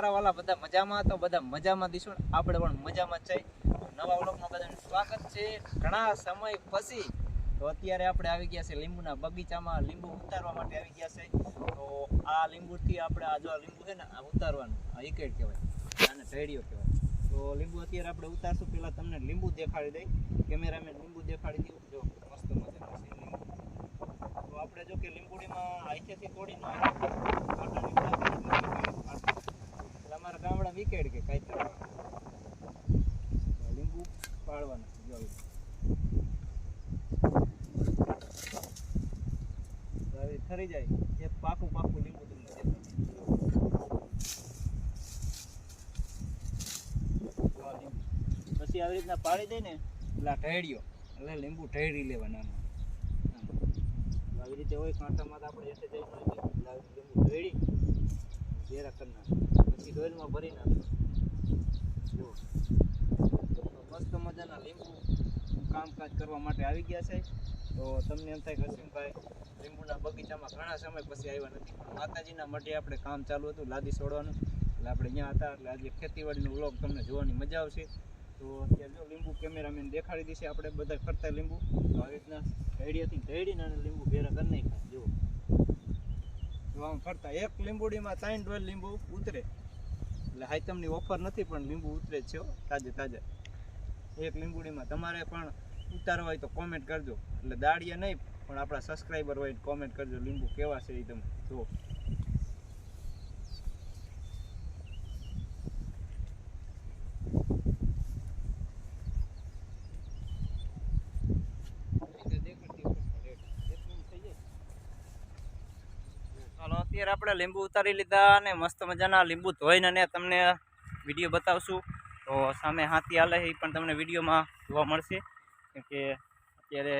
મારા વાલા બધા મજામાં, તો બધા મજામાં દીશું. આપણે પણ મજામાં છે. નવા વ્લોગમાં બધાનું સ્વાગત છે. ઘણા સમય પછી તો અત્યારે આપણે આવી ગયા છે લીંબુના બગીચામાં. લીંબુ ઉતારવા માટે આવી ગયા છે. તો આ લીંબુથી આપણે આ જો લીંબુ છે ને, આ ઉતારવાનું, આ ઇકેટ કહેવાય, આને ઢેડિયો કહેવાય. તો લીંબુ અત્યારે આપણે ઉતારશું. પહેલાં તમને લીંબુ દેખાડી દઈ. કેમેરામેન લીંબુ દેખાડી દઉં. જો, મસ્ત મજાનું છે તો આપણે જો કે લીંબુડીમાં આઈથેથી તોડીને કાંટાની ગુલાબી લીંબુ કાંટા. એટલે અમારા વિકેટ કે કાંઈ લીંબુ પાડવાના છે, જો આવી. તો આવી ઠરી જાય. એ પાકું પાકું લીંબુ તમને. પછી આવી રીતના પાડી દે ને એટલે આ એટલે લીંબુ ઢેડી લેવાના આવી રીતે હોય કાંટામાં આપણે જઈ એટલે આવી લીંબુ ઢેડી ઘેરા કરી નાખો. પછી ડોલમાં ભરી નાખો. મસ્ત મજાના લીંબુ કામકાજ કરવા માટે આવી ગયા છે. તો તમને એમ થાય કે અસીમભાઈ લીંબુના બગીચામાં ઘણા સમય પછી આવ્યા નથી. માતાજીના મઢે આપણે કામ ચાલુ હતું, લાદી છોડવાનું. એટલે આપણે અહીંયા હતા, એટલે આજે ખેતીવાડીનો વ્લોગ તમને જોવાની મજા આવશે. તો અત્યારે જો લીંબુ કેમેરામેન દેખાડી દેશે આપણે બધા ફરતા લીંબુ. તો આવી રીતના ઢેડીયાથી ઢેડીને અને લીંબુ ભેરા કરી નાખ્યા. જુઓ. જો આમ ફરતા એક લીંબુડીમાં ત્રણ ડોલ લીંબુ ઉતરે. એટલે હાઈતમની ઓફર નથી, પણ લીંબુ ઉતરે છે તાજે તાજા. એક લીંબુડીમાં તમારે પણ ઉતારવા હોય તો કોમેન્ટ કરજો. એટલે દાડિયા નહીં, પણ આપણા સબસ્ક્રાઈબર હોય કોમેન્ટ કરજો લીંબુ કેવા છે એ તમે જુઓ ચાલો અત્યારે આપણે લીંબુ ઉતારી લીધા અને મસ્ત મજાના લીંબુ ધોઈને ને તમને વીડિયો બતાવશું. તો સામે હાથી હાલે એ પણ તમને વિડીયોમાં જોવા મળશે. કેમ કે અત્યારે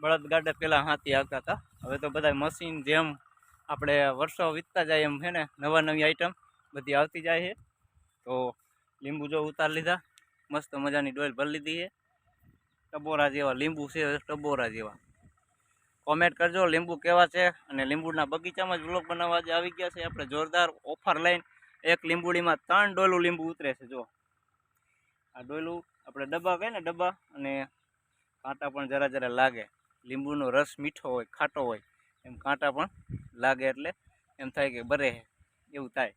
બળદગાડા પહેલાં હાથી આવતા હતા. હવે તો બધા મશીન જેમ આપણે વર્ષો વીતતા જાય એમ છે ને, નવા નવી આઈટમ બધી આવતી જાય છે. તો લીંબુ જો ઉતારી લીધા, મસ્ત મજાની ડોલ ભરી લીધી છે. ટબોરા જેવા લીંબુ છે, ટબોરા જેવા. કોમેન્ટ કરજો. લીંબુ કેવા છે? અને લીંબુના બગીચામાં જ વ્લોગ બનાવવા જે આવી ગયા છે. આપણે જોરદાર ઓફર લઈને એક લીંબુડીમાં ત્રણ ડોલું લીંબુ ઉતરે છે. જો આ ડોલું આપણે ડબ્બા કહે ને ડબ્બા, અને કાંટા પણ જરા જરા લાગે. લીંબુનો રસ મીઠો હોય, ખાટો હોય, એમ કાંટા પણ લાગે એટલે એમ થાય કે બરે એવું થાય.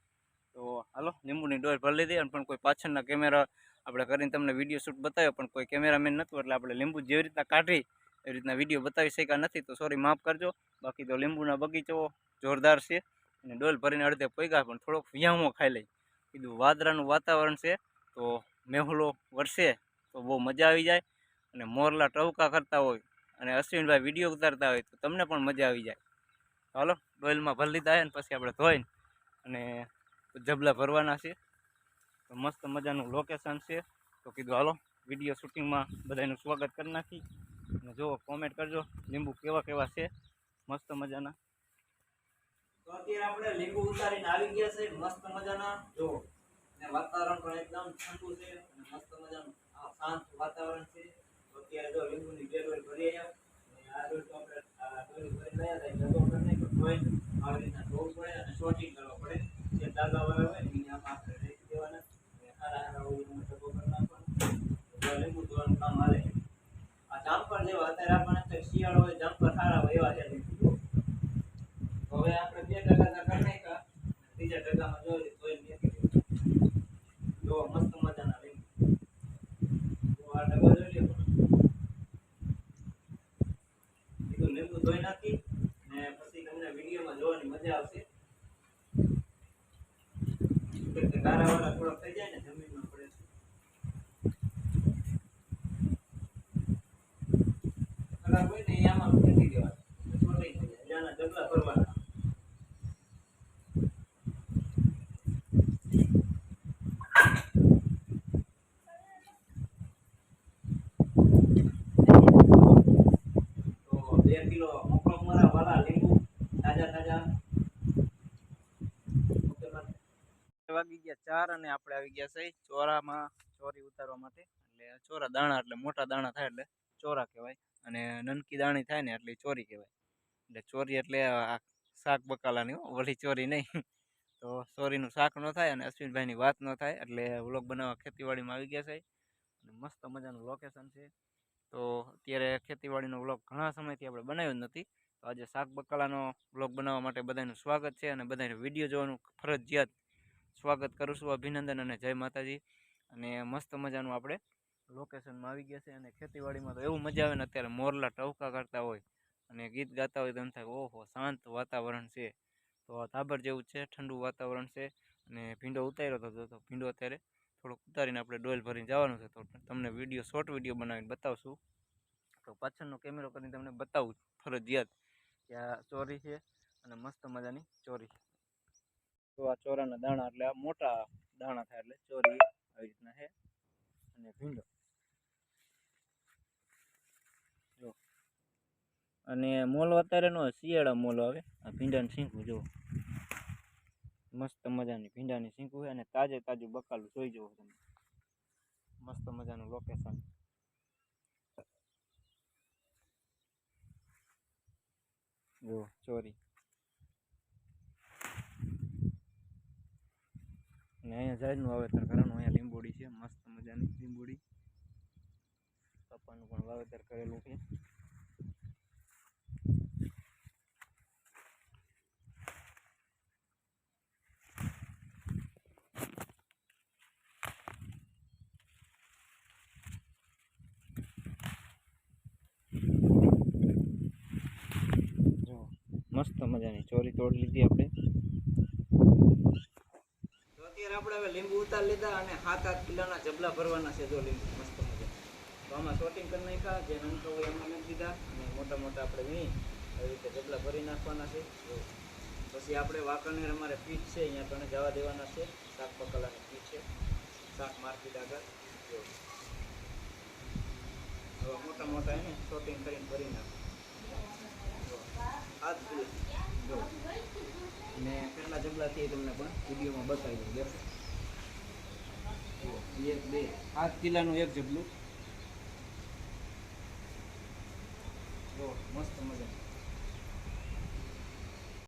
તો હાલો, લીંબુની ડોલ ભરી લીધી અને પણ કોઈ પાછળના કેમેરા આપણે કરીને તમને વીડિયો શૂટ બતાવ્યો, પણ કોઈ કેમેરામેન નહોતું એટલે આપણે લીંબુ જેવી રીતના કાઢી એવી રીતના વીડિયો બતાવી શક્યા નથી, તો સોરી માફ કરજો. બાકી તો લીંબુના બગીચો જોરદાર છે અને ડોલ ભરીને અડધે પૈગા પણ થોડોક વ્યામો ખાઈ લઈ. કીધું વાદળાનું વાતાવરણ છે, તો મેહુલો વરસે, તો બહુ મજા આવી જાય. અને મોરલા ટવકા કરતા હોય અને અશ્વિનભાઈ વીડિયો ઉતારતા હોય, તો તમને પણ મજા આવી જાય. હાલો ડોયલમાં ભરી લીધા હોય ને પછી આપણે ધોઈને અને જબલા ભરવાના છે. તો મસ્ત મજાનું લોકેશન છે. તો કીધું હાલો, વીડિયો શૂટિંગમાં બધાનું સ્વાગત કરી નાખી. અને જુઓ કોમેન્ટ કરજો. લીંબુ કેવા કેવા છે? મસ્ત મજાના. તો અત્યારે આપણે લીંબુ ઉતારીને આવી ગયા છે, મસ્ત મજાના. જો અને વાતાવરણ પણ એકદમ ઠંડુ છે અને મસ્ત મજાનું. આ શાંત વાતાવરણ છે. અત્યારે જો લીંબુની બે ડોલ ભરી આવ્યા. અને આ તો આપણે આ ડોલ ભરી આવી રીતના ધોવું પડે અને સોટિંગ કરવા પડે જે દાગા વાળા હોય ને એને આમાં આપણે રેખી દેવાના અને હારા હારા હોય એનો ડબ્બો કરી નાખવાનો તો લીંબુ ધોવાનું કામ હાલે આ જામફળ જેવા અત્યારે આપણને શિયાળો પછી તમને વિડીયોમાં જોવાની મજા આવશે. કારાવાળા થોડાક થઈ જાય ને જમીનમાં પડે ખરાબ હોય ને એ આમાં ફેંકી દેવાના. જાય લીંબુ, તાજા તાજા. વાગી ગયા ચાર અને આપણે આવી ગયા છે ચોરામાં, ચોરી ઉતારવા માટે. એટલે ચોરા દાણા, એટલે મોટા દાણા થાય એટલે. ચોરા કહેવાય અને નનકી દાણી થાય ને એટલે ચોરી કહેવાય. એટલે ચોરી એટલે આ શાક બકાલાની વળી ચોરી નહીં. તો ચોરીનું શાક ન થાય અને અશ્વિનભાઈની વાત ન થાય એટલે વ્લોગ બનાવવા ખેતીવાડીમાં આવી ગયા છે. અને મસ્ત મજાનું લોકેશન છે. તો અત્યારે ખેતીવાડીનો વ્લોગ ઘણા સમયથી આપણે બનાવ્યો જ નથી. તો આજે શાક બકાલાનો વ્લોગ બનાવવા માટે બધાનું સ્વાગત છે અને બધાને વીડિયો જોવાનું ફરજિયાત સ્વાગત કરું છું. અભિનંદન અને જય માતાજી. અને મસ્ત મજાનું આપણે લોકેશનમાં આવી ગયા છે અને ખેતીવાડીમાં તો એવું મજા આવે ને અત્યારે મોરલા ટવકા કરતા હોય અને ગીત ગાતા હોય તો એમ થાય ઓહો, શાંત વાતાવરણ છે. તો ધાબર જેવું છે, ઠંડુ વાતાવરણ છે અને ભીંડો ઉતાર્યો હતો તો ભીંડો અત્યારે થોડોક ઉતારીને આપણે ડોલ ભરીને જવાનું છે. તો તમને વીડિયો શોર્ટ વીડિયો બનાવીને બતાવશું. તો પાછળનો કેમેરો કરીને તમને બતાવું ફરજિયાત કે આ ચોરી છે અને મસ્ત મજાની ચોરી છે. તો આ ચોરાના દાણા એટલે આ મોટા દાણા થાય એટલે ચોરી આવી રીતના છે અને ભીંડો જો અને મોલ અત્યારે નો શિયાળા મોલ આવે. આ ભીંડાની શીંખું જુઓ. મસ્ત મજાની ભીંડાની શીંખું છે અને તાજે તાજું બકાલું જોઈ જુઓ તમે. મસ્ત મજાનું લોકેશન જો ચોરી. અને અહીંયા ઝાડનું વાવેતર કરવાનું અહીંયા લીંબોડી છે. મસ્ત મજાની લીંબોડી કપાનું પણ વાવેતર કરેલું છે જો મસ્ત મજાની ચોરી તોડી લીધી આપણે. મોટા મોટા ભરી નાખવાના છે. પછી આપણે વાંકાનેર અમારે પીઠ છે, અહીંયા તને જવા દેવાના છે. શાક પકલાની પીઠ છે. શાક માર્કેટ આગળ, જો. હવે મોટા મોટા એને શોટિંગ કરીને ભરી નાખ આ ને કેટલા જબલાથી તમને પણ? વિડીયોમાં બતાવી દઉં દેખો એક, બે સાત કિલ્લાનું એક જબલું જો મસ્ત મજા